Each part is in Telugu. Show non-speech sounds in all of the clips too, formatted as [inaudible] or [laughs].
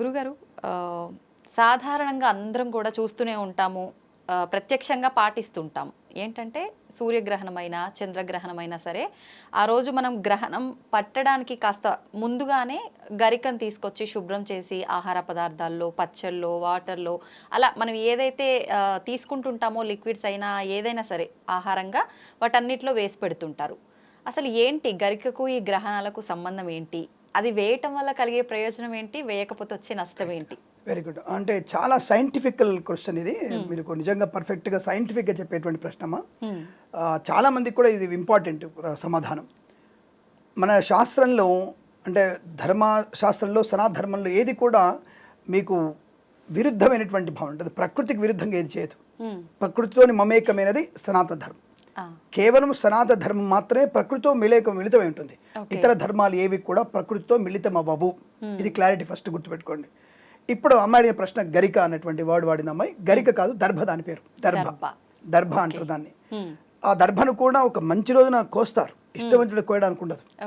గురుగారు సాధారణంగా అందరం కూడా చూస్తూనే ఉంటాము ప్రత్యక్షంగా పాటిస్తుంటాం. ఏంటంటే సూర్యగ్రహణమైనా చంద్రగ్రహణమైనా సరే ఆ రోజు మనం గ్రహణం పట్టడానికి కాస్త ముందుగానే గరికను తీసుకొచ్చి శుభ్రం చేసి ఆహార పదార్థాల్లో పచ్చళ్ళలో వాటర్లో అలా మనం ఏదైతే తీసుకుంటుంటామో లిక్విడ్స్ అయినా ఏదైనా సరే ఆహారంగా వాటన్నిటిలో వేసి పెడుతుంటారు. అసలు ఏంటి గరికకు ఈ గ్రహణాలకు సంబంధం ఏంటి? అది వేయటం వల్ల కలిగే ప్రయోజనం ఏంటి? వేయకపోతే వచ్చే నష్టం ఏంటి? వెరీ గుడ్ అంటే చాలా సైంటిఫికల్ క్వశ్చన్ ఇది. మీరు నిజంగా పర్ఫెక్ట్గా సైంటిఫిక్గా చెప్పేటువంటి ప్రశ్నమా Hmm. చాలా మందికి కూడా ఇది ఇంపార్టెంట్ సమాధానం. మన శాస్త్రంలో అంటే ధర్మ శాస్త్రంలో సనాధర్మంలో ఏది కూడా మీకు విరుద్ధమైనటువంటి భావన ఉంటుంది. ప్రకృతికి విరుద్ధంగా ఏది చేయదు. Hmm. ప్రకృతితోని మమేకమైనది సనాతన ధర్మం కేవలం సనాతన ధర్మం మాత్రమే ప్రకృతితో మిళేకం మిళితమై ఉంటుంది. ఇతర ధర్మాలు ఏవి కూడా ప్రకృతితో మిళితం అవ్వవు ఇది క్లారిటీ ఫస్ట్ గుర్తుపెట్టుకోండి. ఇప్పుడు అమ్మాయి ప్రశ్న గరిక అన్నటువంటి వర్డ్ వాడింది అమ్మాయి. గరిక కాదు దర్భ దాని పేరు. దర్భ. దర్భ. అంటారు దాన్ని. ఆ దర్భను కూడా ఒక మంచి రోజున కోస్తారు. ఇష్టవంతుడు కోయడానికి ఉండదు.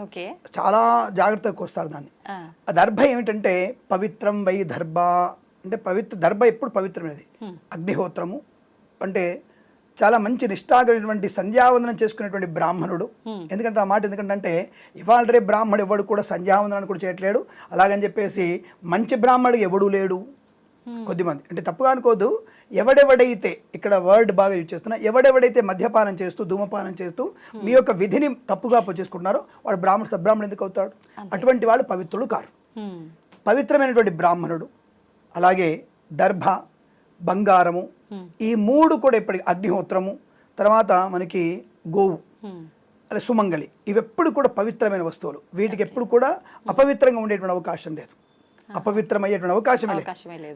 చాలా జాగ్రత్తగా కోస్తారు దాన్ని. ఆ, ఆ దర్భ ఏమిటంటే పవిత్రం వై దర్భ. అంటే పవిత్ర దర్భ ఎప్పుడు పవిత్రమైనది. అగ్నిహోత్రము. అంటే చాలా మంచి నిష్ఠాగమైనటువంటి సంధ్యావందనం చేసుకునేటువంటి బ్రాహ్మణుడు. ఎందుకంటే ఆ మాట ఎందుకంటే ఇవాళ రేపు బ్రాహ్మడు ఎవడు కూడా సంధ్యావందనం కూడా చేయట్లేడు. అలాగని చెప్పేసి మంచి బ్రాహ్మడు ఎవడు లేడు. కొద్దిమంది. అంటే తప్పుగా అనుకోదు ఎవడెవడైతే ఇక్కడ వర్డ్ బాగా యూజ్ చేస్తున్నా ఎవడెవడైతే మద్యపానం చేస్తూ ధూమపానం చేస్తూ మీ యొక్క విధిని తప్పుగా చేసుకుంటున్నారో వాడు బ్రాహ్మణ సబ్రాహ్మణుడు ఎందుకు అవుతాడు? అటువంటి వాళ్ళు పవిత్రులు కారు. పవిత్రమైనటువంటి బ్రాహ్మణుడు. అలాగే దర్భ బంగారము ఈ మూడు కూడా ఇప్పటికి అగ్నిహోత్రము తర్వాత మనకి గోవు. అలా సుమంగళి. ఇవి ఎప్పుడు కూడా పవిత్రమైన వస్తువులు. వీటికి ఎప్పుడు కూడా అపవిత్రంగా ఉండేటువంటి అవకాశం లేదు. అపవిత్రమయ్యేటువంటి అవకాశమే లేదు.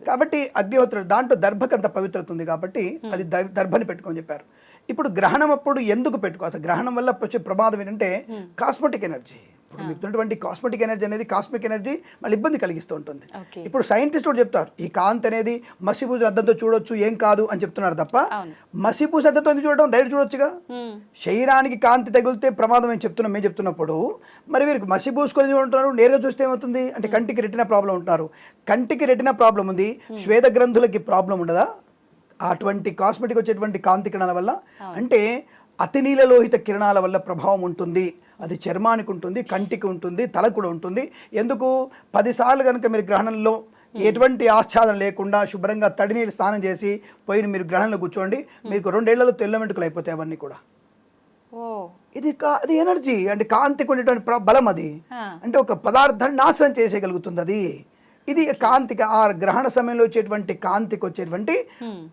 కాబట్టి అగ్నిహోత్రుడు దాంట్లో దర్భకంత పవిత్రత ఉంది కాబట్టి అది దర్- దర్భని పెట్టుకొని చెప్పారు. ఇప్పుడు గ్రహణం అప్పుడు ఎందుకు పెట్టుకో అసలు గ్రహణం వల్ల వచ్చే ప్రమాదం ఏంటంటే కాస్మెటిక్ ఎనర్జీ ఇప్పుడు మీకు ఉన్నటువంటి కాస్మెటిక్ ఎనర్జీ అనేది కాస్మిక్ ఎనర్జీ మళ్ళీ ఇబ్బంది కలిగిస్తూ ఉంటుంది. ఇప్పుడు సైంటిస్ట్ కూడా చెప్తారు ఈ కాంతి అనేది మసిపూజ అద్దంతో చూడొచ్చు ఏం కాదు అని చెప్తున్నారు తప్ప. మసిపూజ అద్దంతో చూడడం డైరెక్ట్ చూడొచ్చుగా. శరీరానికి కాంతి తగిలితే ప్రమాదం అని చెప్తున్నాం మేము చెప్తున్నప్పుడు మరి వీరికి మసి పూసుకొని చూడంటున్నారు నేరుగా చూస్తే ఏమవుతుంది? అంటే కంటికి రెటినా ప్రాబ్లం ఉంటున్నారు కంటికి రెటినా ప్రాబ్లం ఉంది శ్వేత గ్రంథులకి ప్రాబ్లం ఉండదా? అటువంటి కాస్మెటిక్ వచ్చేటువంటి కాంతి కిరణాల వల్ల? అంటే అతి నీలలోహిత కిరణాల వల్ల ప్రభావం ఉంటుంది. అది చర్మానికి ఉంటుంది కంటికి ఉంటుంది తలకు కూడా ఉంటుంది. ఎందుకు? పదిసార్లు కనుక మీరు గ్రహణంలో ఎటువంటి ఆచ్ఛాదన లేకుండా శుభ్రంగా తడి నీళ్ళు స్నానం చేసి పోయి మీరు గ్రహణంలో కూర్చోండి మీకు రెండేళ్ళలో తెల్ల వెంట్రుకలు అయిపోతాయి అవన్నీ కూడా. ఓ. ఇది అది ఎనర్జీ అంటే కాంతికి ఉండేటువంటి బలం అది. అంటే ఒక పదార్థాన్ని నాశనం చేసేయగలుగుతుంది అది. ఇది కాంతికి ఆ గ్రహణ సమయంలో వచ్చేటువంటి కాంతికి వచ్చేటువంటి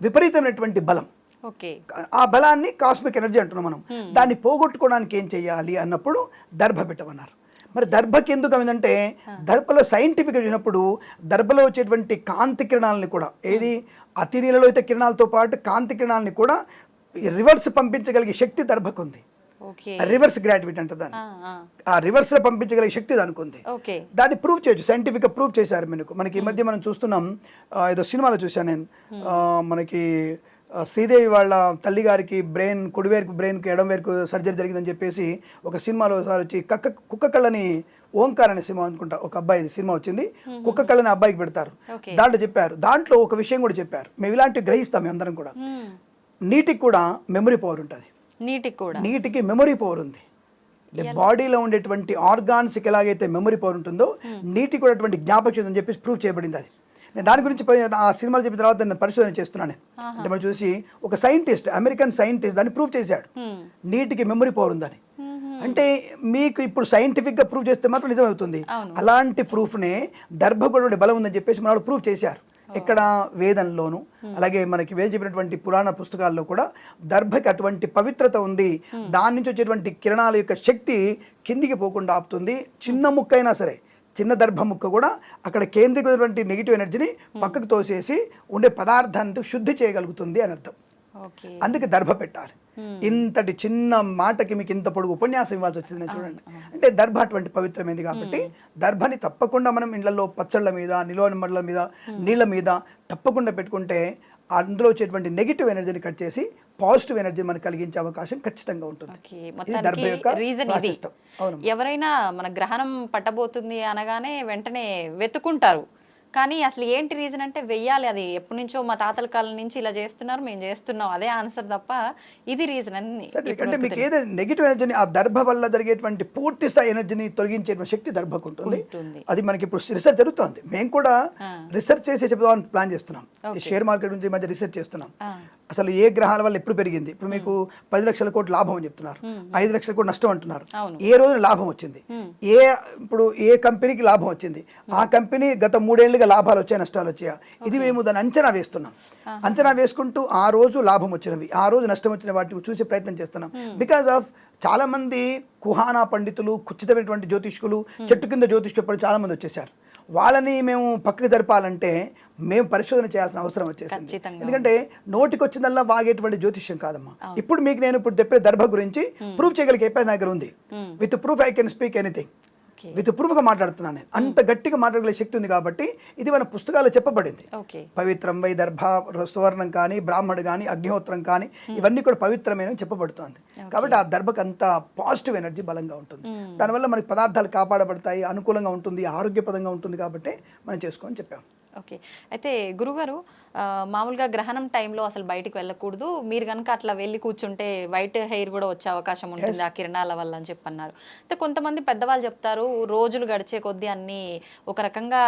విపరీతమైనటువంటి బలం. ఆ బలాన్ని కాస్మిక్ ఎనర్జీ అంటున్నాం మనం. దాన్ని పోగొట్టుకోవడానికి ఏం చేయాలి అన్నప్పుడు దర్భ పెట్టమన్నారు మరి దర్భకి ఎందుకు అంటే దర్భలో సైంటిఫిక్ చూసినప్పుడు దర్భలో వచ్చేటువంటి కాంతి కిరణాలని కూడా ఏది? అతి నీళ్ళలో అయితే కిరణాలతో పాటు కాంతి కిరణాలని కూడా రివర్స్ పంపించగలిగే శక్తి దర్భకు ఉంది రివర్స్ గ్రాటివిటీ అంటే దాన్ని. ఆ, ఆ. రివర్స్లో పంపించగలిగే శక్తి దానికి ఉంది దాన్ని ప్రూవ్ చేయొచ్చు. సైంటిఫిక్గా ప్రూవ్ చేశారు మనకు. మనకి ఈ మధ్య మనం చూస్తున్నాం. ఏదో సినిమాలో చూశాను నేను. మనకి శ్రీదేవి వాళ్ళ తల్లి గారికి బ్రెయిన్ కుడివేరుకు బ్రెయిన్కి ఎడం వేరుకు సర్జరీ జరిగిందని చెప్పేసి ఒక సినిమాలో ఒకసారి వచ్చి కక్క కుక్క కళ్ళని ఓంకార్ అనే సినిమా అనుకుంటా ఒక అబ్బాయి సినిమా వచ్చింది. కుక్క కళ్ళని అబ్బాయికి పెడతారు. దాంట్లో చెప్పారు. దాంట్లో ఒక విషయం కూడా చెప్పారు. మేము ఇలాంటివి గ్రహిస్తాం మేము అందరం కూడా. నీటికి కూడా మెమరీ పవర్ ఉంటుంది. నీటికి కూడా. నీటికి మెమరీ పవర్ ఉంది. బాడీలో ఉండేటువంటి ఆర్గాన్స్కి ఎలాగైతే మెమరీ పవర్ ఉంటుందో నీటికి కూడా అటువంటి జ్ఞాపక అని చెప్పి ప్రూవ్ చేయబడింది అది. నేను దాని గురించి ఆ సినిమాలు చెప్పిన తర్వాత నేను పరిశోధన చేస్తున్నాను. నేను. అంటే మనం చూసి ఒక సైంటిస్ట్ అమెరికన్ సైంటిస్ట్ దాన్ని ప్రూవ్ చేశాడు. నీటికి మెమరీ పవర్ ఉందని. అంటే మీకు ఇప్పుడు సైంటిఫిక్గా ప్రూవ్ చేస్తే మాత్రం నిజమవుతుంది. అలాంటి ప్రూఫ్నే దర్భ కూడా ఉండే బలం ఉందని చెప్పేసి మన ప్రూవ్ చేశారు. ఇక్కడ వేదంలోను. అలాగే మనకి వేద చెప్పినటువంటి పురాణ పుస్తకాల్లో కూడా దర్భకి అటువంటి పవిత్రత ఉంది. దాని నుంచి వచ్చేటువంటి కిరణాల యొక్క శక్తి కిందికి పోకుండా ఆపుతుంది. చిన్న ముక్క అయినా సరే. చిన్న దర్భ ముక్క కూడా అక్కడ కేంద్రీకృతమైనటువంటి నెగిటివ్ ఎనర్జీని పక్కకు తోసేసి ఉండే పదార్థాన్ని శుద్ధి చేయగలుగుతుంది అని అర్థం. అందుకే దర్భ పెట్టాలి. ఇంతటి చిన్న మాటకి మీకు ఇంత పొడుగు ఉపన్యాసం ఇవ్వాల్సి వచ్చింది చూడండి. అంటే దర్భ అటువంటి పవిత్రమైనది కాబట్టి దర్భని తప్పకుండా మనం ఇళ్ళలో పచ్చళ్ళ మీద నిలువ మడల మీద నీళ్ళ మీద తప్పకుండా పెట్టుకుంటే అందులో వచ్చేటువంటి నెగిటివ్ ఎనర్జీని కట్ చేసి పాజిటివ్ ఎనర్జీ మనకు కలిగించే అవకాశం ఖచ్చితంగా ఉంటుంది. ఎవరైనా మన గ్రహణం పట్టబోతుంది అనగానే వెంటనే వెతుకుంటారు. కానీ అసలు ఏంటి రీజన్ అంటే వెయ్యాలి అది ఎప్పటి నుంచో మా తాతల కాలం నుంచి ఇలా చేస్తున్నారు మేము చేస్తున్నాం అదే ఆన్సర్ తప్ప ఇది రీజన్ అని అంటే మీకు ఏదైతే నెగిటివ్ ఎనర్జీని ఆ దర్భ వల్ల జరిగేటువంటి పూర్తి స్థాయి ఎనర్జీని తొలగించేటువంటి శక్తి దర్భకు ఉంటుంది. అది మనకి ఇప్పుడు రీసెర్చ్ జరుగుతోంది. మేము కూడా. రీసెర్చ్ చేసి చెప్దామని ప్లాన్ చేస్తున్నాం. షేర్ మార్కెట్ గురించి ఈ మధ్య రీసెర్చ్ చేస్తున్నాం. అసలు ఏ గ్రహాల వల్ల ఎప్పుడు పెరిగింది? ఇప్పుడు మీకు పది లక్షల కోట్ల లాభం అని చెప్తున్నారు. ఐదు లక్షల కోట్ల నష్టం అంటున్నారు. ఏ రోజున లాభం వచ్చింది? ఏ ఇప్పుడు ఏ కంపెనీకి లాభం వచ్చింది? ఆ కంపెనీ గత మూడేళ్ళుగా లాభాలు వచ్చాయి నష్టాలు వచ్చాయా? ఇది మేము దాన్ని అంచనా వేస్తున్నాం. అంచనా వేసుకుంటూ ఆ రోజు లాభం వచ్చినవి ఆ రోజు నష్టం వచ్చిన వాటిని చూసే ప్రయత్నం చేస్తున్నాం. బికాస్ ఆఫ్ చాలా మంది కుహానా పండితులు కుచితమైనటువంటి జ్యోతిష్కులు చెట్టు కింద జ్యోతిష్కులు చాలా మంది వచ్చేసారు వాళ్ళని మేము పక్కకి జరపాలంటే మేము పరిశోధన చేయాల్సిన అవసరం వచ్చేసింది. ఎందుకంటే నోటికి వచ్చినల్లా వాగేటువంటి జ్యోతిష్యం కాదమ్మా. ఇప్పుడు మీకు నేను ఇప్పుడు చెప్పే దర్భ గురించి ప్రూఫ్ చేయగలిగే నా దగ్గర ఉంది. With proof I can speak anything. With ప్రూఫ్గా మాట్లాడుతున్నాను నేను. అంత గట్టిగా మాట్లాడగల శక్తి ఉంది కాబట్టి ఇది మన పుస్తకాల్లో చెప్పబడింది. పవిత్రం వై దర్భ సువర్ణం కానీ బ్రాహ్మడు కానీ అగ్నిహోత్రం కానీ ఇవన్నీ కూడా పవిత్రమైనవి చెప్పబడుతోంది. కాబట్టి ఆ దర్భకు అంత పాజిటివ్ ఎనర్జీ బలంగా ఉంటుంది. దానివల్ల మనకి పదార్థాలు కాపాడబడతాయి అనుకూలంగా ఉంటుంది ఆరోగ్యపదంగా ఉంటుంది కాబట్టి మనం చేసుకోని చెప్పాం. ఓకే. అయితే గురుగారు ఆ, మామూలుగా గ్రహణం టైంలో అసలు బయటికి వెళ్ళకూడదు. మీరు కనుక అట్లా వెళ్ళి కూర్చుంటే వైట్ హెయిర్ కూడా వచ్చే అవకాశం ఉంటుంది ఆ కిరణాల వల్ల అని చెప్పి అన్నారు అయితే కొంతమంది పెద్దవాళ్ళు చెప్తారు రోజులు గడిచే కొద్దీ అన్ని ఒక రకంగా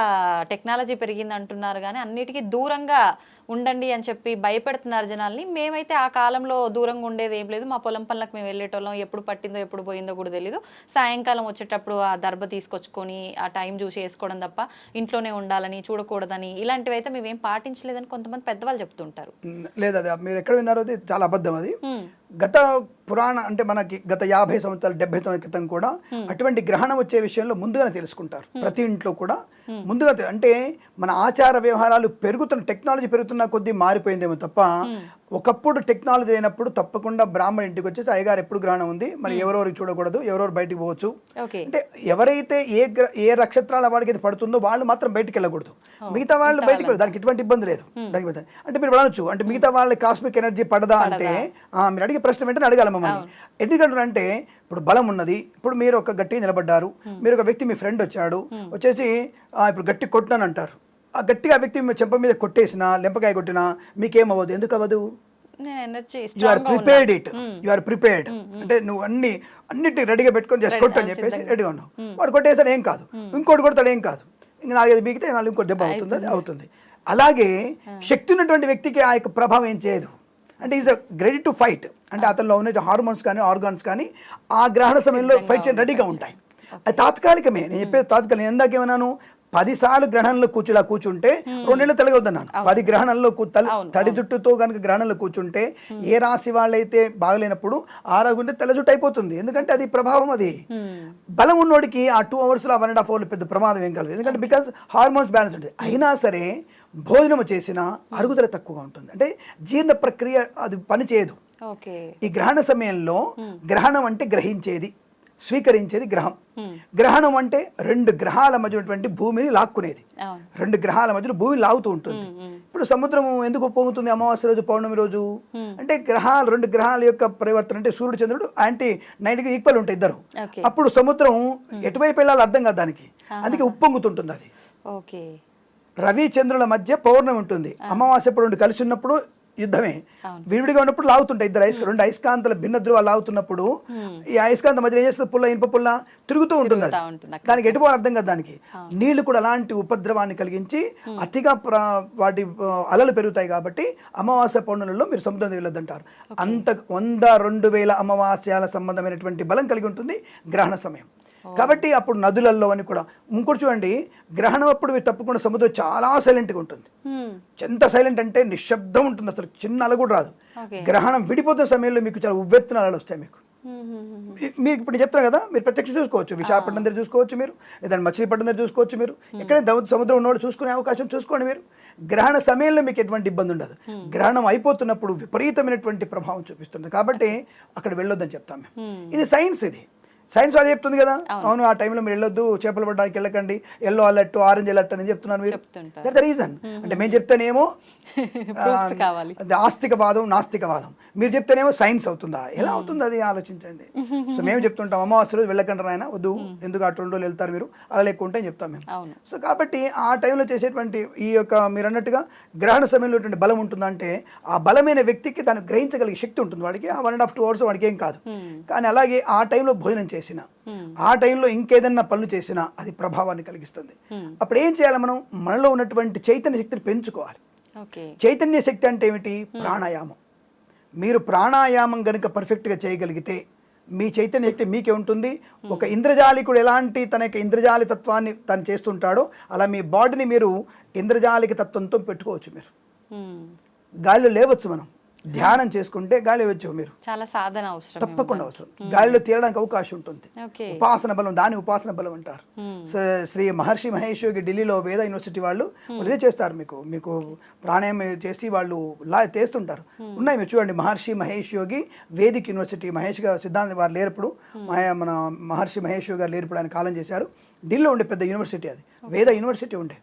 టెక్నాలజీ పెరిగింది అంటున్నారు కానీ అన్నిటికీ దూరంగా ఉండండి అని చెప్పి భయపెడుతున్నారు జనాల్ని. మేమైతే ఆ కాలంలో దూరంగా ఉండేది ఏం లేదు. మా పొలం పనులకు మేము వెళ్ళేటోళ్ళం. ఎప్పుడు పట్టిందో ఎప్పుడు పోయిందో కూడా తెలియదు సాయంకాలం వచ్చేటప్పుడు ఆ దర్భ తీసుకొచ్చుకొని ఆ టైం చూసి వేసుకోవడం తప్ప ఇంట్లోనే ఉండాలని చూడకూడదని ఇలాంటివి అయితే మేమేం పాటించలేదని కొంతమంది పెద్దవాళ్ళు చెప్తుంటారు. లేదు అది మీరు ఎక్కడ విన్నారో అది చాలా అబద్ధం అది. గత పురాణ అంటే మనకి గత యాభై సంవత్సరాలు డెబ్బై సంవత్సరాల క్రితం కూడా అటువంటి గ్రహణం వచ్చే విషయంలో ముందుగానే తెలుసుకుంటారు. ప్రతి ఇంట్లో కూడా ముందుగా అంటే మన ఆచార వ్యవహారాలు పెరుగుతున్న టెక్నాలజీ పెరుగుతున్న కొద్దీ మారిపోయిందేమో తప్ప ఒకప్పుడు టెక్నాలజీ అయినప్పుడు తప్పకుండా బ్రాహ్మణ ఇంటికి వచ్చేసి అయ్యగారు ఎప్పుడు గ్రహణం ఉంది? మరి ఎవరెవరికి చూడకూడదు? ఎవరెవరు బయటికి పోవచ్చు? అంటే ఎవరైతే ఏ ఏ నక్షత్రాల వాడికి అది పడుతుందో వాళ్ళు మాత్రం బయటికి వెళ్ళకూడదు. మిగతా వాళ్ళు బయటికి వెళ్ళదు దానికి ఎటువంటి ఇబ్బంది లేదు. దానికి. అంటే మీరు వెళ్ళచ్చు అంటే మిగతా వాళ్ళ కాస్మిక్ ఎనర్జీ పడదా అంటే మీరు అడిగే ప్రశ్న వెంటనే అడగాలి మమ్మల్ని. ఎందుకంటే ఇప్పుడు బలం ఉన్నది. ఇప్పుడు మీరు ఒక గట్టి నిలబడ్డారు. మీరు ఒక వ్యక్తి మీ ఫ్రెండ్ వచ్చాడు. వచ్చేసి ఇప్పుడు గట్టి కొట్టినాను అంటారు. గట్టిగా వ్యక్తి చెంప మీద కొట్టేసినా లెంపకాయ కొట్టినా మీకేమవ్వదు ఎందుకు అవ్వదు? You are prepared it you are prepared అంటే నువ్వు అన్ని అన్నిటి రెడీగా పెట్టుకొని జస్ట్ కొట్టు అని చెప్పేసి రెడీగా ఉన్నావు. వాడు కొట్టేస్తాడు ఏం కాదు. ఇంకోటి కొడతాడు ఏం కాదు. ఇంకా నాలుగైదు బీగితే నాలుగు ఇంకోటి దెబ్బ అవుతుంది అది అవుతుంది. అలాగే శక్తి ఉన్నటువంటి వ్యక్తికి ఆ యొక్క ప్రభావం ఏం చేయదు. అంటే ఈజ్ రెడీ టు ఫైట్ అంటే అతనిలో ఉన్న హార్మోన్స్ కానీ ఆర్గాన్స్ కానీ ఆ గ్రహణ సమయంలో ఫైట్ చేయడం రెడీగా ఉంటాయి. అది తాత్కాలికమే. నేను చెప్పేది తాత్కాలిక నేను ఎందాకేమన్నాను పది సార్లు గ్రహణంలో కూర్చులా కూర్చుంటే రెండేళ్ళు తెలగొద్దన్నాను పది గ్రహణంలో తడి జుట్టుతో కనుక గ్రహణంలో కూర్చుంటే ఏ రాశి వాళ్ళైతే బాగలేనప్పుడు ఆరోగ్యం తెల్ల జుట్టు అయిపోతుంది. ఎందుకంటే అది ప్రభావం అది. బలం ఉన్నోడికి ఆ టూ అవర్స్లో వన్ అండ్ హాఫ్ అవర్లు పెద్ద ప్రమాదం ఏం కలదు. ఎందుకంటే బికాస్ హార్మోన్స్ బ్యాలెన్స్ ఉంటుంది. అయినా సరే భోజనం చేసిన అరుగుదల తక్కువగా ఉంటుంది. అంటే జీర్ణ ప్రక్రియ అది పని చేయదు ఓకే. ఈ గ్రహణ సమయంలో గ్రహణం అంటే గ్రహించేది. స్వీకరించేది గ్రహం. గ్రహణం అంటే రెండు గ్రహాల మధ్య ఉన్నటువంటి భూమిని లాక్కునేది. రెండు గ్రహాల మధ్యలో భూమి లాగుతూ ఉంటుంది. ఇప్పుడు సముద్రం ఎందుకు పొంగుతుంది అమావాస్య రోజు పౌర్ణమి రోజు? అంటే గ్రహాలు రెండు గ్రహాల యొక్క పరివర్తన అంటే సూర్యుడు చంద్రుడు యాంటీ నైన్కి ఈక్వల్ ఉంటాయి ఇద్దరు. అప్పుడు సముద్రం ఎటువైపు వెళ్ళాలో అర్థం కాదు దానికి. అందుకే ఉప్పొంగుతుంటుంది అది. ఓకే. రవి చంద్రుల మధ్య పౌర్ణమి ఉంటుంది. అమావాస్య ఇప్పుడు రెండు కలిసి ఉన్నప్పుడు యుద్ధమే. విడివిడిగా ఉన్నప్పుడు లాగుతుంటాయి ఇద్దరు ఐస్ రెండు అయస్కాంతాల భిన్న ధ్రువాలు లాగుతున్నప్పుడు ఈ అయస్కాంత మధ్య ఏం చేస్తుంది? పుల్ల ఇనుప పుల్ల తిరుగుతూ ఉంటుంది. దానికి ఎటుపో అర్థం కదా దానికి. నీళ్ళు కూడా అలాంటి ఉపద్రవాన్ని కలిగించి అతిగా వాటి అలలు పెరుగుతాయి కాబట్టి అమావాస్య పౌర్ణులలో మీరు సముద్రం వెళ్ళొద్దంటారు. అంత వంద రెండు వేల అమావాస్యాల సంబంధమైనటువంటి బలం కలిగి ఉంటుంది గ్రహణ సమయం. కాబట్టి అప్పుడు నదులలో అని కూడా. ఇంకోటి చూడండి గ్రహణం అప్పుడు మీరు తప్పకుండా సముద్రం చాలా సైలెంట్గా ఉంటుంది. ఎంత సైలెంట్ అంటే నిశ్శబ్దం ఉంటుంది అసలు చిన్న అల కూడా రాదు. గ్రహణం విడిపోతున్న సమయంలో మీకు చాలా ఉవ్వెత్తున అలలు వస్తాయి మీకు. మీరు ఇప్పుడు చెప్తారు కదా మీరు ప్రత్యక్ష చూసుకోవచ్చు. విశాఖపట్నం దగ్గర చూసుకోవచ్చు మీరు లేదా మచిలీపట్నం దగ్గర చూసుకోవచ్చు మీరు. ఎక్కడ సముద్రం ఉన్నవాడు చూసుకునే అవకాశం చూసుకోండి మీరు. గ్రహణ సమయంలో మీకు ఎటువంటి ఇబ్బంది ఉండదు. గ్రహణం అయిపోతున్నప్పుడు విపరీతమైనటువంటి ప్రభావం చూపిస్తుంది. కాబట్టి అక్కడ వెళ్ళొద్దని చెప్తాం మేము. ఇది సైన్స్ ఇది. సైన్స్ అది చెప్తుంది కదా. అవును. ఆ టైంలో మీరు వెళ్ళొద్దు చేపలు పడడానికి వెళ్ళకండి ఎల్లో అలర్ట్ ఆరెంజ్ అలర్ట్ అని చెప్తున్నారు మీరు. చెప్తుంటారు. దట్ ద రీజన్ అంటే మేము. చెప్తేనేమో. [laughs] అది ఆస్తికవాదం నాస్తికవాదం మీరు చెప్తేనేమో సైన్స్ అవుతుందా? ఎలా అవుతుంది అది? ఆలోచించండి. [laughs] సో మేము చెప్తుంటాం అమావాస్య రోజు వెళ్ళకంటారు ఆయన వద్దు. ఎందుకు అటు రెండు వెళ్తారు మీరు? అలా లేకుంటే అని చెప్తాం మేము. సో కాబట్టి ఆ టైంలో చేసేటువంటి ఈ యొక్క మీరు అన్నట్టుగా గ్రహణ సమయంలో బలం ఉంటుందంటే ఆ బలమైన వ్యక్తికి దాన్ని గ్రహించగలిగే శక్తి ఉంటుంది. వాడికి ఆ one and half two hours వాడికి ఏం కాదు. కానీ అలాగే ఆ టైంలో భోజనం చేసిన ఆ టైంలో ఇంకేదన్నా పనులు చేసినా అది ప్రభావాన్ని కలిగిస్తుంది. అప్పుడు ఏం చేయాలి మనం? మనలో ఉన్నటువంటి చైతన్య శక్తిని పెంచుకోవాలి. చైతన్య శక్తి అంటే ఏమిటి? ప్రాణాయామం. మీరు ప్రాణాయామం గనుక పర్ఫెక్ట్గా చేయగలిగితే మీ చైతన్య శక్తి మీకే ఉంటుంది. ఒక ఇంద్రజాలికుడు ఎలాంటి తన యొక్క ఇంద్రజాలి తత్వాన్ని తను చేస్తుంటాడో అలా మీ బాడీని మీరు ఇంద్రజాలిక తత్వంతో పెట్టుకోవచ్చు మీరు. గాలిలో లేవచ్చు మనం. ధ్యానం చేసుకుంటే గాలి వచ్చు మీరు. చాలా సాధన అవసరం తప్పకుండా అవసరం. గాలిలో తేలడానికి అవకాశం ఉంటుంది. ఉపాసన బలం దాని ఉపాసన బలం అంటారు. శ్రీ మహర్షి మహేష్ యోగి ఢిల్లీలో వేద యూనివర్సిటీ వాళ్ళు ఇదే చేస్తారు మీకు. మీకు ప్రాణాయామం చేసి వాళ్ళు లా చేస్తుంటారు ఉన్నాయి మీరు చూడండి మహర్షి మహేష్ యోగి వేదిక్ యూనివర్సిటీ మహేష్ గారు సిద్ధాంత వారు లేరప్పుడు మన మహర్షి మహేష్ యోగి గారు లేరప్పుడు ఆయన కాలం చేశారు. ఢిల్లీలో ఉండే పెద్ద యూనివర్సిటీ అది. వేద యూనివర్సిటీ ఉండే.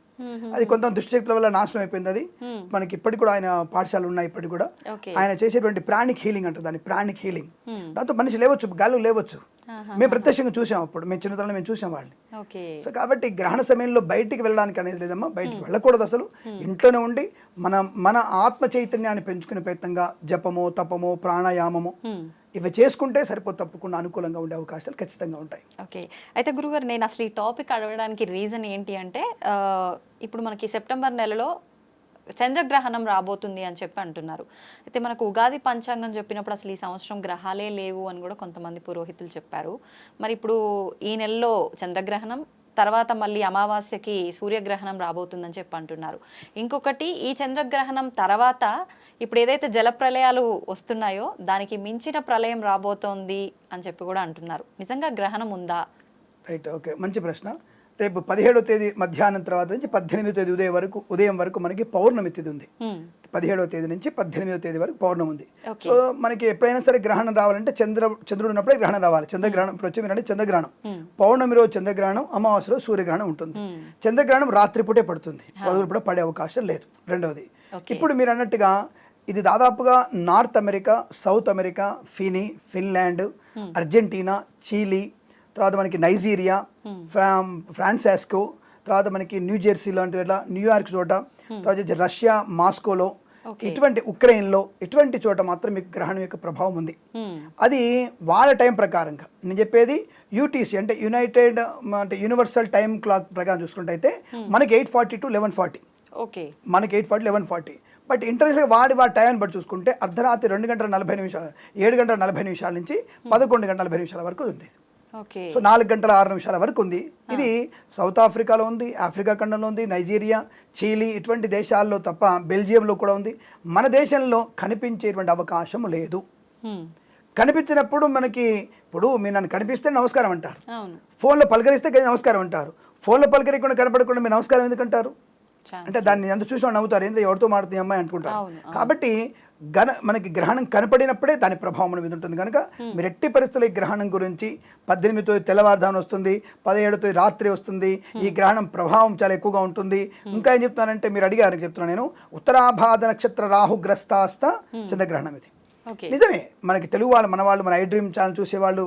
అది కొంత దుష్టశక్తుల వల్ల నాశనం అయిపోయింది అది. మనకి ఇప్పటికి కూడా ఆయన పాఠశాలలు ఉన్నాయి ఇప్పటికి కూడా. ఆయన చేసేటువంటి ప్రాణిక్ హీలింగ్ అంటారు దాన్ని ప్రాణిక్ హీలింగ్. దాంతో మనిషి లేవచ్చు గాలు లేవచ్చు. మేము ప్రత్యక్షంగా చూసాం అప్పుడు మేము చిన్నతనంలో మేము చూసాం వాళ్ళని. సో కాబట్టి గ్రహణ సమయంలో బయటికి వెళ్ళడానికి అనేది లేదమ్మా బయటికి వెళ్ళకూడదు అసలు. ఇంట్లోనే ఉండి మన మన ఆత్మ చైతన్యాన్ని పెంచుకునే ప్రయత్నంగా జపమో తపమో ప్రాణాయామము ఇవి చేసుకుంటే సరిపో తప్పకుండా అనుకూలంగా ఉండే అవకాశాలు ఖచ్చితంగా ఉంటాయి. ఓకే. అయితే గురుగారు నేను అసలు ఈ టాపిక్ అడగడానికి రీజన్ ఏంటి అంటే ఇప్పుడు మనకి సెప్టెంబర్ నెలలో చంద్రగ్రహణం రాబోతుంది అని చెప్పి అంటున్నారు. అయితే మనకు ఉగాది పంచాంగం చెప్పినప్పుడు అసలు ఈ సంవత్సరం గ్రహాలే లేవు అని కూడా కొంతమంది పురోహితులు చెప్పారు. మరి ఇప్పుడు ఈ నెలలో చంద్రగ్రహణం తర్వాత మళ్ళీ అమావాస్యకి సూర్యగ్రహణం రాబోతుందని చెప్పి అంటున్నారు. ఇంకొకటి ఈ చంద్రగ్రహణం తర్వాత ఇప్పుడు ఏదైతే జల ప్రళయాలు వస్తున్నాయో దానికి మించిన ప్రళయం రాబోతోంది అని చెప్పి కూడా అంటున్నారు. నిజంగా గ్రహణం ఉందా? Right okay. మంచి ప్రశ్న. రేపు పదిహేడో తేదీ మధ్యాహ్నం తర్వాత నుంచి పద్దెనిమిదో తేదీ ఉదయం వరకు ఉదయం వరకు మనకి పౌర్ణమి తిథి ఉంది. పదిహేడవ తేదీ నుంచి పద్దెనిమిదవ తేదీ వరకు పౌర్ణమి ఉంది. సో మనకి ఎప్పుడైనా సరే గ్రహణం రావాలంటే చంద్ర చంద్రుడు ఉన్నప్పుడే గ్రహణం రావాలి. చంద్రగ్రహణం ఇప్పుడు వచ్చి చంద్రగ్రహణం. పౌర్ణమి రోజు చంద్రగ్రహణం అమావాస్య రోజు సూర్యగ్రహణం ఉంటుంది. చంద్రగ్రహణం రాత్రిపూటే పడుతుంది. పదవులు కూడా పడే అవకాశం లేదు. రెండవది. ఇప్పుడు మీరు అన్నట్టుగా ఇది దాదాపుగా నార్త్ అమెరికా సౌత్ అమెరికా ఫినీ ఫిన్లాండ్ అర్జెంటీనా చీలీ తర్వాత మనకి నైజీరియా ఫ్రా ఫ్రాన్సాస్కో తర్వాత మనకి న్యూ జెర్సీ లాంటి న్యూయార్క్ చోట తర్వాత వచ్చి రష్యా మాస్కోలో. ఇటువంటి ఉక్రెయిన్లో ఇటువంటి చోట మాత్రం మీకు గ్రహణం యొక్క ప్రభావం ఉంది. అది వాళ్ళ టైం ప్రకారంగా. నేను చెప్పేది యూటీసీ అంటే యునైటెడ్ అంటే యూనివర్సల్ టైం క్లాక్ ప్రకారం చూసుకుంటే అయితే మనకి eight forty to eleven forty. Okay మనకి eight forty eleven forty. But international వాడి వాడి టైం బట్టి చూసుకుంటే అర్ధరాత్రి రెండు గంటల నలభై నిమిషాలు ఏడు గంటల నలభై నిమిషాల నుంచి పదకొండు గంటల నలభై నిమిషాల వరకు ఉంది. సో నాలుగు గంటల ఆరు నిమిషాల వరకు ఉంది. ఇది సౌత్ ఆఫ్రికాలో ఉంది ఆఫ్రికా ఖండంలో ఉంది నైజీరియా చీలీ ఇటువంటి దేశాల్లో తప్ప బెల్జియంలో కూడా ఉంది. మన దేశంలో కనిపించేటువంటి అవకాశం లేదు. కనిపించినప్పుడు మనకి ఇప్పుడు మీరు నన్ను కనిపిస్తే నమస్కారం అంటారు. ఫోన్లో పలకరిస్తే నమస్కారం అంటారు. ఫోన్లో పలకరియకుండా కనపడకుండా మీరు నమస్కారం ఎందుకంటారు అంటే దాన్ని ఎంత చూసినా నవ్వుతారు ఏంటో ఎవరితో మాడుతుంది అమ్మాయి? అనుకుంటారు. కాబట్టి గన మనకి గ్రహణం కనపడినప్పుడే దాని ప్రభావం మన మీద ఉంటుంది కనుక మీరు ఎట్టి పరిస్థితుల్లో ఈ గ్రహణం గురించి పద్దెనిమిదితో తెల్లవారుధానం వస్తుంది పదిహేడుతో రాత్రి వస్తుంది ఈ గ్రహణం ప్రభావం చాలా ఎక్కువగా ఉంటుంది. ఇంకా ఏం చెప్తున్నానంటే మీరు అడిగారు చెప్తున్నాను నేను ఉత్తరాభాద నక్షత్ర రాహుగ్రస్తాస్త చంద్రగ్రహణం ఇది. నిజమే మనకి తెలుగు వాళ్ళు మన వాళ్ళు మన ఐ డ్రీమ్ ఛానల్ చూసేవాళ్ళు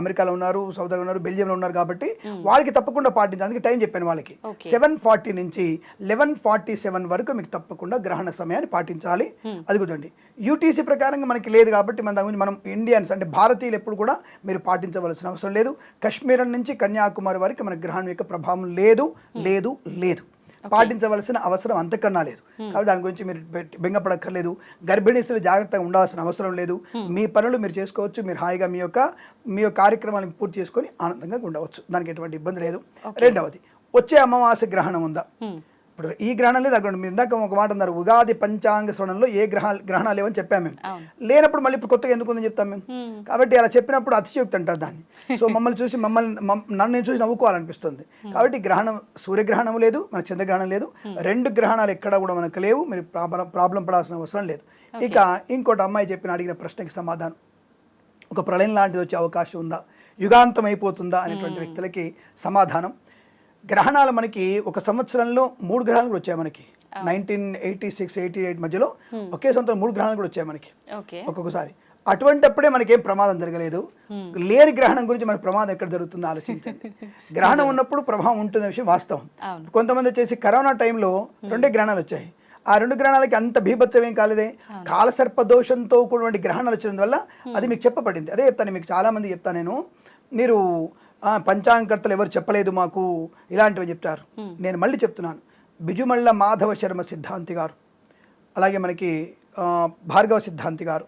అమెరికాలో ఉన్నారు సౌదీలో ఉన్నారు బెల్జియంలో ఉన్నారు కాబట్టి వాళ్ళకి తప్పకుండా పాటించాలి అందుకే టైం చెప్పాను వాళ్ళకి. సెవెన్ ఫార్టీ నుంచి లెవెన్ ఫార్టీ సెవెన్ వరకు మీకు తప్పకుండా గ్రహణ సమయాన్ని పాటించాలి. అది కుదండి యూటీసీ ప్రకారంగా మనకి లేదు కాబట్టి మన దాని గురించి మనం ఇండియన్స్ అంటే భారతీయులు ఎప్పుడు కూడా మీరు పాటించవలసిన అవసరం లేదు. కశ్మీర్ నుంచి కన్యాకుమారి వరకు మన గ్రహణం యొక్క ప్రభావం లేదు లేదు లేదు. పాటించవలసిన అవసరం అంతకన్నా లేదు. కాబట్టి దాని గురించి మీరు బెంగపడక్కర్లేదు. గర్భిణీస్తులు జాగ్రత్తగా ఉండాల్సిన అవసరం లేదు. మీ పనులు మీరు చేసుకోవచ్చు. మీరు హాయిగా మీ యొక్క మీ యొక్క కార్యక్రమాలను పూర్తి చేసుకొని ఆనందంగా ఉండవచ్చు. దానికి ఎటువంటి ఇబ్బంది లేదు. రెండవది వచ్చే అమావాస్య గ్రహణం ఉందా? హ్మ్. ఇప్పుడు ఈ గ్రహణం లేదు. అక్కడ మీరు ఇందాక ఒక మాట అన్నారు ఉగాది పంచాంగ శ్రవణంలో ఏ గ్రహ గ్రహణాలు లేవని చెప్పాము మేము. లేనప్పుడు మళ్ళీ ఇప్పుడు కొత్తగా ఎందుకు ఉందని చెప్తాం మేము. కాబట్టి అలా చెప్పినప్పుడు అతిశయోక్తి అంటారు దాన్ని. సో [laughs] మమ్మల్ని చూసి మమ్మల్ని మమ్- నన్ను నేను చూసి నవ్వుకోవాలనిపిస్తుంది. కాబట్టి గ్రహణం సూర్యగ్రహణం లేదు మన చంద్రగ్రహణం లేదు. రెండు గ్రహణాలు ఎక్కడా కూడా మనకు లేవు. మీరు ప్రాబ్లం ప్రాబ్లం పడాల్సిన అవసరం లేదు. ఇక ఇంకోటి అమ్మాయి చెప్పిన అడిగిన ప్రశ్నకి సమాధానం. ఒక ప్రళయం లాంటిది వచ్చే అవకాశం ఉందా? యుగాంతం అయిపోతుందా? అనేటువంటి వ్యక్తులకి సమాధానం. గ్రహణాలు మనకి ఒక సంవత్సరంలో మూడు గ్రహాలు కూడా వచ్చాయి మనకి. Nineteen eighty six eighty eight మధ్యలో ఒకే సంవత్సరం మూడు గ్రహణాలు కూడా వచ్చాయి మనకి. ఒక్కొక్కసారి. అటువంటప్పుడే మనకేం ప్రమాదం జరగలేదు. లేని గ్రహణం గురించి మనకు ప్రమాదం ఎక్కడ జరుగుతుందో ఆలోచించండి. [laughs] గ్రహణం ఉన్నప్పుడు ప్రభావం ఉంటుంది విషయం వాస్తవం. కొంతమంది వచ్చేసి కరోనా టైంలో రెండే గ్రహణాలు వచ్చాయి. ఆ రెండు గ్రహణాలకి అంత భీభత్సం ఏం కాలేదే. కాలసర్ప దోషంతో కూడినటువంటి గ్రహణాలు వచ్చిన వల్ల అది మీకు చెప్పబడింది. అదే చెప్తాను మీకు చాలా మంది చెప్తాను నేను. మీరు పంచాంగకర్తలు ఎవరు చెప్పలేదు మాకు ఇలాంటివి చెప్తారు. నేను మళ్ళీ చెప్తున్నాను. బిజుమళ్ళ మాధవ శర్మ సిద్ధాంతి గారు అలాగే మనకి భార్గవ సిద్ధాంతి గారు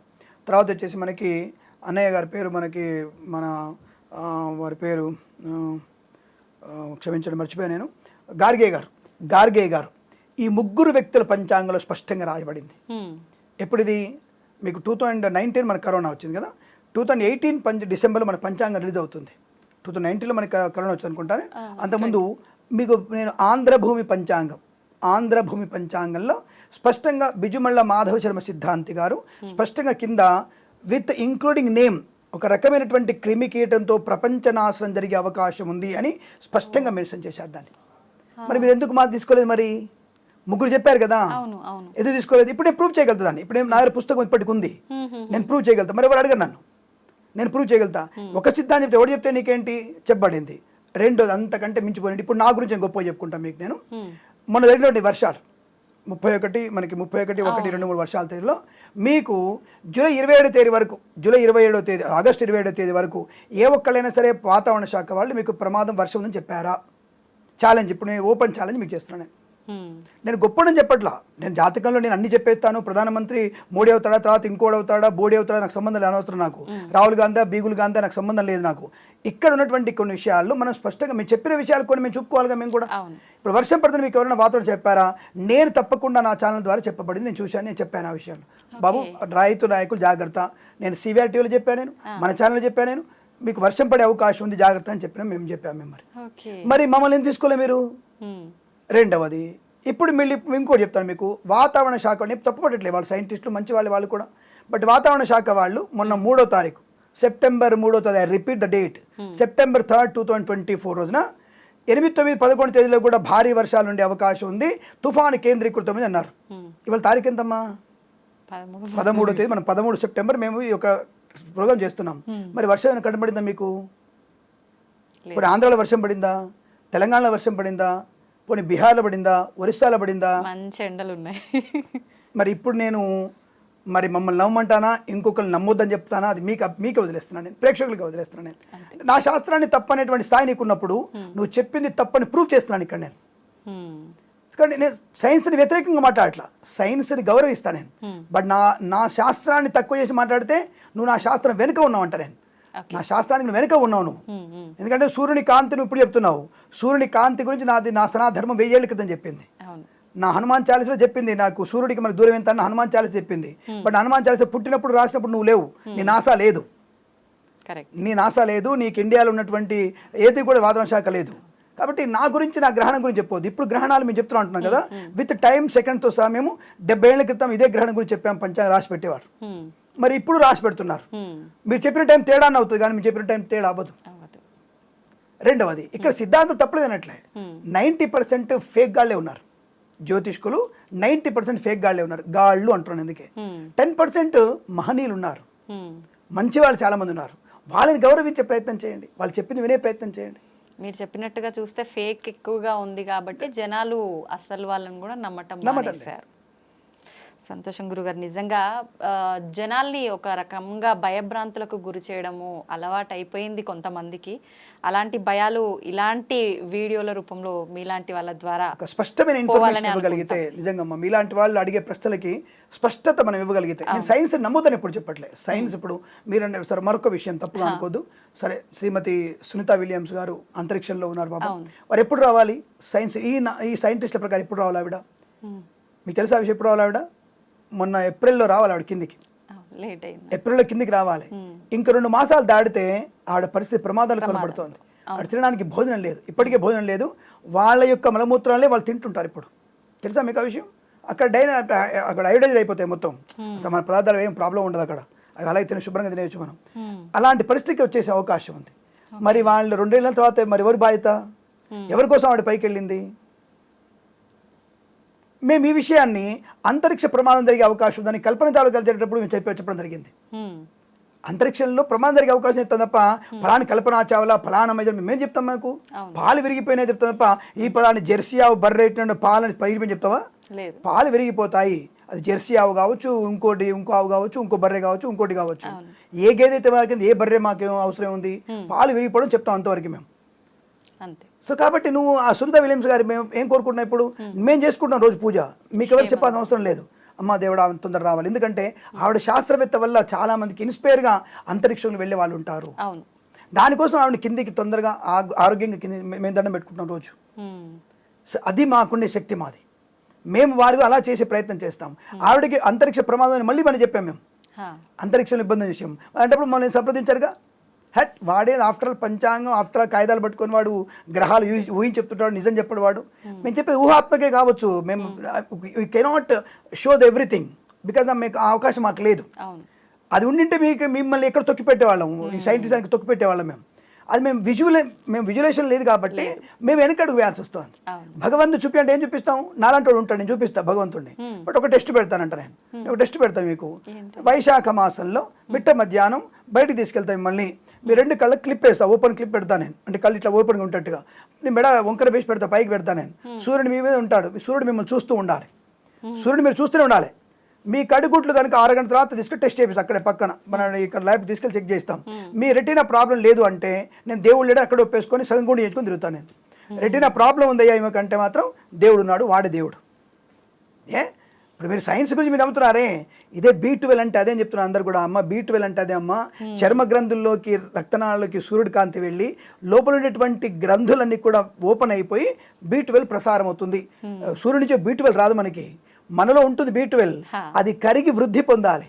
తర్వాత వచ్చేసి మనకి అన్నయ్య గారి పేరు మనకి మన వారి పేరు క్షమించండి మర్చిపోయా నేను. గార్గే గారు గార్గే గారు ఈ ముగ్గురు వ్యక్తుల పంచాంగంలో స్పష్టంగా రాయబడింది. హ్మ్. ఎప్పుడు ఇది మీకు టూ థౌజండ్ నైన్టీన్ మన కరోనా వచ్చింది కదా. టూ థౌజండ్ ఎయిటీన్ పంచ డిసెంబర్లో మన పంచాంగం రిలీజ్ అవుతుంది. టూ థౌజండ్ నైన్టీన్లో మనకి కరోనా వచ్చింది అనుకుంటాను అంతకుముందు మీకు నేను ఆంధ్రభూమి పంచాంగం ఆంధ్రభూమి పంచాంగంలో స్పష్టంగా బిజుమళ్ళ మాధవ శర్మ సిద్ధాంతి గారు స్పష్టంగా కింద విత్ ఇంక్లూడింగ్ నేమ్ ఒక రకమైనటువంటి క్రిమి కీటంతో ప్రపంచ నాశనం జరిగే అవకాశం ఉంది అని స్పష్టంగా మెన్షన్ చేశారు దాన్ని. మరి మీరు ఎందుకు మాకు తీసుకోలేదు మరి? ముగ్గురు చెప్పారు కదా. ఎందుకు తీసుకోలేదు? ఇప్పుడు నేను ప్రూవ్ చేయగలుగుతా దాన్ని. ఇప్పుడు నా దగ్గర పుస్తకం ఇప్పటికి ఉంది. నేను ప్రూవ్ చేయగలుగుతా మరి ఎవరు అడగరు నన్ను? నేను ప్రూవ్ చేయగలుగుతా. ఒక సిద్ధాంతం చెప్తే ఎవరు చెప్తే నీకేంటి? చెప్పబడింది. రెండోది అంతకంటే మించిపోయింది. ఇప్పుడు నా గురించి నేను గొప్పగా చెప్పుకుంటా మీకు నేను. మొన్న జరిగినటువంటి వర్షాలు. ముప్పై ఒకటి మనకి ముప్పై ఒకటి ఒకటి రెండు మూడు వర్షాల తేదీలో మీకు జూలై ఇరవై ఏడో తేదీ వరకు జూలై ఇరవై ఏడో తేదీ ఆగస్టు ఇరవై ఏడో తేదీ వరకు ఏ ఒక్కళ్ళైనా సరే వాతావరణ శాఖ వాళ్ళు మీకు ప్రమాదం వర్షం ఉందని చెప్పారా? ఛాలెంజ్. ఇప్పుడు నేను ఓపెన్ ఛాలెంజ్ మీకు చేస్తున్నాను నేను. గొప్పడని చెప్పట్లా. నేను జాతకంలో నేను అన్ని చెప్పేస్తాను. ప్రధానమంత్రి మోడీ అవుతాడా తర్వాత ఇంకోటి అవుతాడా బోడీ అవుతాడా నాకు సంబంధం లేదు అనవసరం నాకు. రాహుల్ గాంధీ బీగుల్ గాంధీ నాకు సంబంధం లేదు నాకు. ఇక్కడ ఉన్నటువంటి కొన్ని విషయాల్లో మనం స్పష్టంగా మేము చెప్పిన విషయాలు కొన్ని మేము చెప్పుకోవాలిగా మేము కూడా. ఇప్పుడు వర్షం పడుతుంది మీకు ఎవరైనా వాతావరణం చెప్పారా? నేను తప్పకుండా నా ఛానల్ ద్వారా చెప్పబడింది నేను చూశాను నేను చెప్పాను ఆ విషయాలు. బాబు రైతు నాయకులు జాగ్రత్త. నేను సివిఆర్ టీవీలో చెప్పాను నేను మన ఛానల్లో చెప్పాను నేను. మీకు వర్షం పడే అవకాశం ఉంది జాగ్రత్త అని చెప్పినా మేము చెప్పాము మేము మరి. మరి మమ్మల్ని ఏం తీసుకోలే మీరు. రెండవది ఇప్పుడు మళ్ళీ ఇంకోటి చెప్తాను మీకు. వాతావరణ శాఖ అని తప్పుపట్టట్లేదు. వాళ్ళు సైంటిస్టులు మంచి వాళ్ళు వాళ్ళు కూడా. బట్ వాతావరణ శాఖ వాళ్ళు మొన్న మూడో తారీఖు సెప్టెంబర్ మూడో తారీఖు repeat the date. September third two thousand twenty four రోజున ఎనిమిది తొమ్మిది పదకొండు తేదీలో కూడా భారీ వర్షాలు ఉండే అవకాశం ఉంది. తుఫాను కేంద్రీకృతమని అన్నారు. ఇవాళ తారీఖు ఎంతమ్మా? పదమూడు. పదమూడో తేదీ మనం పదమూడు సెప్టెంబర్ మేము ఈ యొక్క ప్రోగ్రామ్ చేస్తున్నాం. మరి వర్షం ఏమైనా కనబడిందా మీకు? ఇప్పుడు ఆంధ్రాలో వర్షం పడిందా? తెలంగాణలో వర్షం పడిందా? పోనీ బీహార్లో పడిందా ఒరిస్సాలో పడిందా? మంచి ఎండలు ఉన్నాయి. మరి ఇప్పుడు నేను మరి మమ్మల్ని నమ్మమంటానా? ఇంకొకరు నమ్మొద్దని చెప్తానా? అది మీకు మీకే వదిలేస్తున్నాను నేను ప్రేక్షకులకి వదిలేస్తున్నాను నేను. నా శాస్త్రాన్ని తప్పనేటువంటి స్థాయి నీకు ఉన్నప్పుడు నువ్వు చెప్పింది తప్పని ప్రూవ్ చేస్తున్నాను ఇక్కడ నేను. కానీ నేను సైన్స్ని వ్యతిరేకంగా మాట్లాడట్లా. సైన్స్ని గౌరవిస్తాను నేను. బట్ నా నా శాస్త్రాన్ని తక్కువ చేసి మాట్లాడితే నువ్వు నా శాస్త్రం వెనుక ఉన్నావు అంట నేను. నా శాస్త్రానికి వెనుక ఉన్నావు నువ్వు. ఎందుకంటే సూర్యుని కాంతిని ఇప్పుడు చెప్తున్నావు. సూర్యుని కాంతి గురించి నాది నా సనాధర్మం వెయ్యేళ్ళ క్రితం చెప్పింది. నా హనుమాన్ చాలీసలో చెప్పింది నాకు సూర్యుడికి మనకు దూరం ఎంత హనుమాన్ చాలీస చెప్పింది. బట్ హనుమాన్ చాలీస పుట్టినప్పుడు రాసినప్పుడు నువ్వు లేవు. నీ నాసా లేదు. నీ నాసా లేదు నీకు ఇండియాలో ఉన్నటువంటి ఏది కూడా వాతావరణ శాఖ లేదు. కాబట్టి నా గురించి నా గ్రహణం గురించి చెప్పొద్దు. ఇప్పుడు గ్రహణాలు మేము చెప్తున్నాం అంటున్నాం కదా. విత్ టైం సెకండ్తో సహా మేము డెబ్బై ఏళ్ళ క్రితం ఇదే గ్రహణం గురించి చెప్పాము పంచాంగం రాసి పెట్టేవారు. మరి ఇప్పుడు రాసి పెడుతున్నారు. మీరు చెప్పిన టైం తేడా అని అవుతుంది కానీ మీరు చెప్పిన టైం తేడా అవ్వదు. రెండవది ఇక్కడ సిద్ధాంతం తప్పలేదనట్లే నైంటీ పర్సెంట్ ఫేక్ గాళ్ళే ఉన్నారు. జ్యోతిష్కులు నైంటీ పర్సెంట్ ఫేక్ గాళ్ళే ఉన్నారు. గాళ్ళు అంటున్నాను ఎందుకే. టెన్ పర్సెంట్ మహనీయులు ఉన్నారు. మంచి వాళ్ళు చాలామంది ఉన్నారు. వాళ్ళని గౌరవించే ప్రయత్నం చేయండి. వాళ్ళు చెప్పింది వినే ప్రయత్నం చేయండి. మీరు చెప్పినట్టుగా చూస్తే ఫేక్ ఎక్కువగా ఉంది కాబట్టి జనాలు అసలు వాళ్ళని కూడా నమ్మటం నమ్మటం. మానేశారు. సంతోషం గురుగారు. నిజంగా జనాల్ని ఒక రకంగా భయభ్రాంతులకు గురి చేయడము అలవాటు అయిపోయింది కొంతమందికి. అలాంటి భయాలు ఇలాంటి వీడియోల రూపంలో మీలాంటి వాళ్ళ ద్వారా ఒక స్పష్టమైన ఇన్ఫర్మేషన్ ఇవ్వగలిగితే నిజంగా మీలాంటి వాళ్ళు అడిగే ప్రశ్నలకి స్పష్టత మనం ఇవ్వగలిగితే. నేను సైన్స్ నమ్ముతాను ఇప్పుడు చెప్పట్లే. సైన్స్ ఇప్పుడు మీరు సరే మరొక విషయం తప్పుగా అనుకోద్దు. సరే శ్రీమతి సునీత విలియమ్స్ గారు అంతరిక్షంలో ఉన్నారు బాబా. వారు ఎప్పుడు రావాలి? సైన్స్ ఈ ఈ సైంటిస్టుల ప్రకారం ఎప్పుడు రావాలి ఆవిడ. మీకు తెలుసా విషయం ఎప్పుడు రావాలి ఆవిడ? మొన్న ఏప్రిల్లో రావాలి ఆవిడ కిందికి. ఏప్రిల్లో కిందికి రావాలి. ఇంక రెండు మాసాలు దాటితే ఆవిడ పరిస్థితి ప్రమాదాలు కనబడుతోంది. ఆవిడ తినడానికి భోజనం లేదు. ఇప్పటికే భోజనం లేదు. వాళ్ళ యొక్క మలమూత్రాలే వాళ్ళు తింటుంటారు ఇప్పుడు. తెలుసా మీకు ఆ విషయం? అక్కడ డైన అక్కడ అయోడైజ్ అయిపోతాయి మొత్తం. మన పదార్థాలు ఏం ప్రాబ్లం ఉండదు అక్కడ. అవి అలాగే తిని శుభ్రంగా తినేయచ్చు మనం. అలాంటి పరిస్థితికి వచ్చేసే అవకాశం ఉంది. మరి వాళ్ళు రెండేళ్ళ తర్వాత మరి ఎవరి బాధ్యత? ఎవరి కోసం ఆవిడ పైకి వెళ్ళింది మేము ఈ విషయాన్ని అంతరిక్ష ప్రమాదం జరిగే అవకాశం ఉందని కల్పన తాలూకా జరిగేటప్పుడు మేము చెప్పి చెప్పడం జరిగింది. అంతరిక్షంలో ప్రమాదం జరిగే అవకాశం చెప్తాం తప్ప ఫలాని కల్పన చావలా ఫలానా మేజర్ మేము చెప్తాం మాకు. పాలు విరిగిపోయినాయి చెప్తాం తప్ప ఈ ఫలాని జెర్సీ ఆవు బర్రెట్టిన పాలని పైకి చెప్తావా? పాలు విరిగిపోతాయి. అది జెర్సీ ఆవు కావచ్చు ఇంకోటి ఇంకో ఆవు కావచ్చు ఇంకో బర్రె కావచ్చు ఇంకోటి కావచ్చు. ఏ గేదె అయితే మాకింది ఏ బర్రె మాకేం అవసరం ఉంది? పాలు విరిగిపోవడం చెప్తాం అంతవరకు మేము. అంతే. సో కాబట్టి నువ్వు ఆ సునీత విలియమ్స్ గారు మేము ఏం కోరుకుంటున్నాం ఇప్పుడు? మేము. చేసుకుంటున్నాం రోజు పూజ. మీకు ఎవరు చెప్పాల్సిన అవసరం లేదు. అమ్మ దేవుడు ఆమె తొందర రావాలి. ఎందుకంటే ఆవిడ శాస్త్రవేత్త వల్ల చాలా మందికి ఇన్స్పైర్గా అంతరిక్షంలో వెళ్ళే వాళ్ళు ఉంటారు. దానికోసం ఆవిడ కిందికి తొందరగా ఆరోగ్యంగా కింది మేము దండం పెట్టుకుంటున్నాం రోజు. అది మాకుండే శక్తి మాది. మేము వారు అలా చేసే ప్రయత్నం చేస్తాం. ఆవిడకి అంతరిక్ష ప్రమాదం మళ్ళీ మనం చెప్పాం మేము. అంతరిక్షంలో ఇబ్బంది విషయం అలాంటప్పుడు మమ్మల్ని సంప్రదించారుగా? హట్ వాడే ఆఫ్టర్ ఆల్ పంచాంగం ఆఫ్టర్ ఆల్ కాగితాలు పట్టుకొని వాడు గ్రహాలు ఊహి ఊహించి చెప్తుంటాడు నిజం చెప్పడు వాడు మేము చెప్పేది ఊహాత్మకే కావచ్చు. మేము we cannot show the everything because మీకు ఆ అవకాశం మాకు లేదు. అది ఉండింటే మీకు మిమ్మల్ని ఎక్కడ తొక్కి పెట్టేవాళ్ళం ఈ సైంటిస్ట్ తొక్కి పెట్టేవాళ్ళం మేము. అది మేము విజువల్ మేము విజువలేషన్ లేదు కాబట్టి మేము వెనకడుగు వేయాల్సి వస్తుంది. భగవంతుడు చూపి అంటే ఏం చూపిస్తాం? నాలాంటి వాడు ఉంటాడు నేను చూపిస్తా భగవంతుడిని బట్ ఒక టెస్ట్ పెడతానంట నేను. నేను ఒక టెస్ట్ పెడతాను మీకు? వైశాఖ మాసంలో మిట్ట మధ్యాహ్నం బయటికి తీసుకెళ్తాం మిమ్మల్ని. మీ రెండు కళ్ళకి క్లిప్ వేస్తా ఓపెన్ క్లిప్ పెడతా నేను. అంటే కళ్ళు ఇట్లా ఓపెన్గా ఉంటట్టుగా నేను మెడ వంకర వేసి పెడతా పైకి పెడతా నేను. సూర్యుడు మీ మీద ఉంటాడు. సూర్యుడు మిమ్మల్ని చూస్తూ ఉండాలి. సూర్యుడు మీరు చూస్తూనే ఉండాలి. మీ కడుగుట్లు కనుక ఆరు గంటల తర్వాత తీసుకెళ్ళి టెస్ట్ చేపిస్తాం అక్కడే పక్కన. మన ఇక్కడ ల్యాబ్ తీసుకెళ్ళి చెక్ చేస్తాం మీ రెటీనా ప్రాబ్లం లేదు అంటే నేను దేవుడు లేడు అక్కడ ఒప్పేసుకొని సగం గుండి చేసుకొని తిరుగుతాను నేను. రెటీనా ప్రాబ్లం ఉందయ్యా ఈమె కంటే మాత్రం దేవుడు ఉన్నాడు వాడే దేవుడు. ఏ? ఇప్పుడు మీరు సైన్స్ గురించి మీరు నమ్ముతున్నారే? ఇదే బీ ట్వెల్వ్ అంటే అదే అని చెప్తున్నారు అందరు కూడా. అమ్మ బీ ట్వెల్వ్ అంటే అదే అమ్మ. చర్మ గ్రంథుల్లోకి రక్తనాళాల్లోకి సూర్యుడి కాంతి వెళ్ళి లోపల ఉండేటువంటి గ్రంథులన్నీ కూడా ఓపెన్ అయిపోయి బీ ట్వెల్వ్ ప్రసారం అవుతుంది సూర్యుడి నుంచి బీ ట్వెల్వ్ రాదు మనకి. మనలో ఉంటుంది బీ ట్వెల్వ్. అది కరిగి వృద్ధి పొందాలి.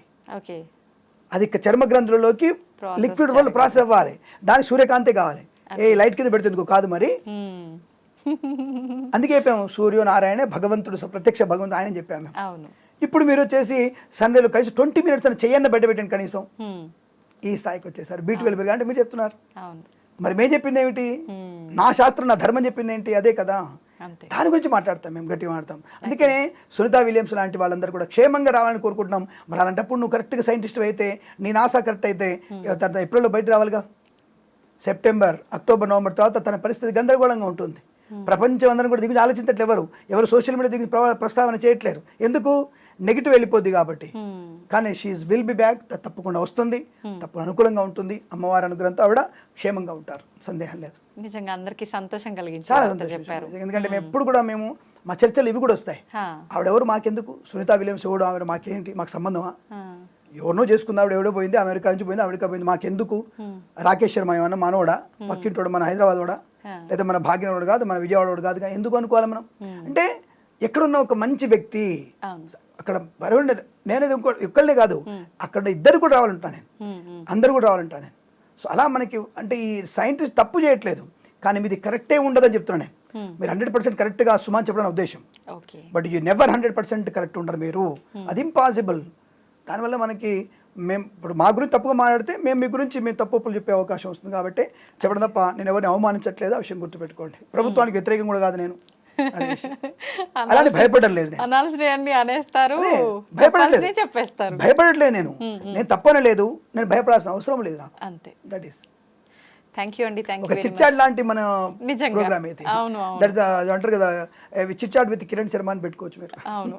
అది చర్మ గ్రంథులలోకి లిక్విడ్ వల్ల ప్రాసెస్ అవ్వాలి. దానికి సూర్యకాంతి కావాలి. ఏ లైట్ కింద పెడుతుంది కాదు మరి. అందుకే చెప్పాము సూర్యనారాయణ భగవంతుడు ప్రత్యక్ష భగవంతుడు ఆయన చెప్పాము. అవును. ఇప్పుడు మీరు వచ్చేసి సండేలో కలిసి ట్వంటీ మినిట్స్ అని చెయ్యన్న బయట పెట్టండి కనీసం. ఈ స్థాయికి వచ్చేసారు. బీట్ వెల్ అంటే మీరు చెప్తున్నారు. మరి మేము చెప్పింది ఏమిటి. నా శాస్త్రం నా ధర్మం చెప్పింది ఏంటి? అదే కదా. దాని గురించి మాట్లాడతాం మేము గట్టిగా మాట్లాడతాం. అందుకనే సునీత విలియమ్స్ లాంటి వాళ్ళందరూ కూడా క్షేమంగా రావాలని కోరుకుంటున్నాం. మరి అలాంటప్పుడు నువ్వు కరెక్ట్గా సైంటిస్ట్ అయితే నీ నాసా కరెక్ట్ అయితే తర్వాత ఏప్రిల్లో బయట రావాలిగా? సెప్టెంబర్ అక్టోబర్ నవంబర్ తర్వాత తన పరిస్థితి గందరగోళంగా ఉంటుంది. ప్రపంచం అందరం కూడా దిగుని ఆలోచించట్లేదు ఎవరు ఎవరు సోషల్ మీడియా దిగుని ప్రస్తావన చేయట్లేరు. ఎందుకు? నెగిటివ్ వెళ్ళిపోద్ది కాబట్టి. హ్మ్. కానీ షీఈ్ విల్ బి బ్యాక్. తప్పకుండా వస్తుంది. తప్పకుండా అనుకూలంగా ఉంటుంది. అమ్మవారి అనుగ్రహంతో ఆవిడ క్షేమంగా ఉంటారు. సందేహం లేదు. నిజంగా అందరికీ సంతోషం చాలా కలిగించారు సంతోషం చెప్పారు. ఎందుకంటే మేము ఎప్పుడు కూడా మేము మా చర్చలు ఇవి కూడా వస్తాయి. ఆవిడెవరు మాకెందుకు? సునీత విలియమ్స్ ఎవడు? ఆవిడ మాకేంటి? మాకు సంబంధమా. ఎవరినో చేసుకుంది ఆవిడ ఎవడో పోయింది అమెరికా నుంచి పోయింది అమెరికా పోయింది మాకెందుకు? రాకేష్ శర్మ ఏమన్నా మనోడా? పక్కింటోడు మన హైదరాబాద్ ఆ. లేదా మన భాగ్యనోడు కాదు మన విజయవాడ వాడు కాదు ఎందుకు అనుకోవాలి మనం? అంటే ఎక్కడున్న ఒక మంచి వ్యక్తి అక్కడ బరువుండే నేను ఇంకో ఒక్కళ్ళే కాదు అక్కడ ఇద్దరు కూడా రావాలంటా నేను. అందరూ కూడా రావాలంటా నేను. సో అలా మనకి అంటే ఈ సైంటిస్ట్ తప్పు చేయట్లేదు కానీ మీది కరెక్టే ఉండదని చెప్తున్నా నేను. మీరు హండ్రెడ్ పర్సెంట్ కరెక్ట్గా సుమాన్ చెప్పడం ఉద్దేశం. But you never hundred percent correct ఉండరు మీరు. అది ఇంపాసిబుల్. దానివల్ల మనకి మేము ఇప్పుడు మా గురించి తప్పుగా మాట్లాడితే మేము మీ గురించి మేము తప్పులు చెప్పే అవకాశం వస్తుంది కాబట్టి చెప్పడం తప్ప నేను ఎవరిని అవమానించట్లేదు ఆ విషయం గుర్తుపెట్టుకోండి. ప్రభుత్వానికి వ్యతిరేకం కూడా కాదు నేను. [laughs] అలానే భయపడడం లేదు అనేస్తారు. చెప్పేస్తారు. భయపడట్లేదు నేను. నేను తప్పనలేదు నేను భయపడాల్సిన అవసరం లేదు నాకు. అంతే. దట్ ఈస్ థ్యాంక్ యూ అండి థ్యాంక్ యూ చిట్చాట్ లాంటి మన. ప్రోగ్రామ్ అయితే. దట్ అంటారు కదా చిట్చాట్ విత్ కిరణ్ శర్మ అని పెట్టుకోవచ్చు మీరు. అవును.